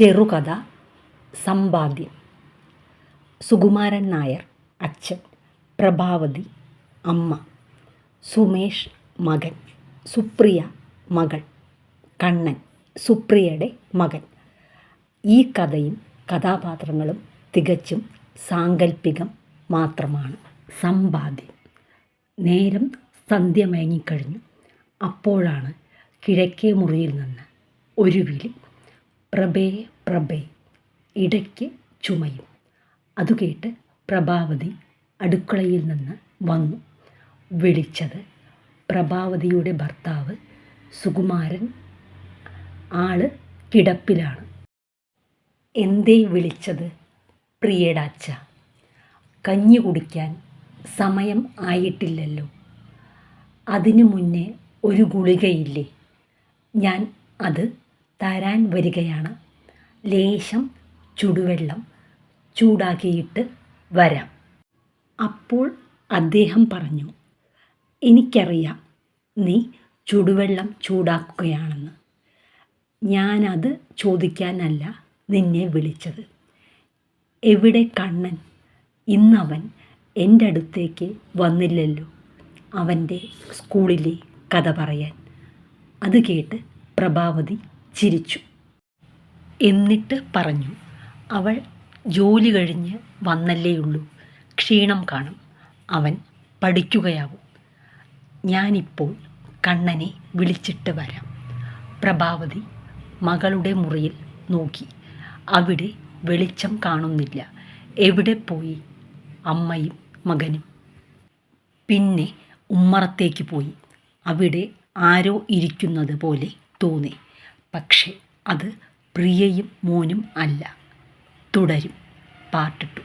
ചെറുകഥ സമ്പാദ്യം. സുകുമാരൻ നായർ അച്ഛൻ. പ്രഭാവതി അമ്മ. സുമേഷ് മകൻ. സുപ്രിയ മകൾ. കണ്ണൻ സുപ്രിയയുടെ മകൻ. ഈ കഥയും കഥാപാത്രങ്ങളും തികച്ചും സാങ്കല്പികം മാത്രമാണ്. സമ്പാദ്യം. നേരം സന്ധ്യ മയങ്ങിക്കഴിഞ്ഞു അപ്പോഴാണ് കിഴക്കേ മുറിയിൽ നിന്ന് ഒരു വിളി പ്രഭേ പ്രഭേ. ഇടയ്ക്ക് ചുമയും. അതു കേട്ട് പ്രഭാവതി അടുക്കളയിൽ നിന്ന് വന്നു. വിളിച്ചത് പ്രഭാവതിയുടെ ഭർത്താവ് സുകുമാരൻ ആൾ കിടപ്പിലാണ്. എന്തേ വിളിച്ചത്? പ്രിയടാച്ച കഞ്ഞി കുടിക്കാൻ സമയം ആയിട്ടില്ലല്ലോ. അതിനു മുന്നേ ഒരു ഗുളികയില്ലേ? ഞാൻ അത് തരാൻ വരികയാണ്. ലേശം ചുടുവെള്ളം ചൂടാക്കിയിട്ട് വരാം. അപ്പോൾ അദ്ദേഹം പറഞ്ഞു എനിക്കറിയാം നീ ചുടുവെള്ളം ചൂടാക്കുകയാണെന്ന്. ഞാനത് ചോദിക്കാനല്ല നിന്നെ വിളിച്ചത്. എവിടെ കണ്ണൻ? ഇന്നവൻ എന്റെ അടുത്തേക്ക് വന്നില്ലല്ലോ. അവന്റെ സ്കൂളിലെ കഥ പറയാൻ. അത് കേട്ട് പ്രഭാവതി ചിരിച്ചു. എന്നിട്ട് പറഞ്ഞു അവൾ ജോലി കഴിഞ്ഞ് വന്നല്ലേയുള്ളൂ ക്ഷീണം കാണും. അവൻ പഠിക്കുകയാവും. ഞാനിപ്പോൾ കണ്ണനെ വിളിച്ചിട്ട് വരാം. പ്രഭാവതി മകളുടെ മുറിയിൽ നോക്കി. അവിടെ വെളിച്ചം കാണുന്നില്ല. എവിടെ പോയി? അമ്മയും മകനും. പിന്നെ ഉമ്മറത്തേക്ക് പോയി. അവിടെ ആരോ ഇരിക്കുന്നത് പോലെ തോന്നി. പക്ഷെ അത് പ്രിയയും മോനും അല്ല. തുടരും. Part two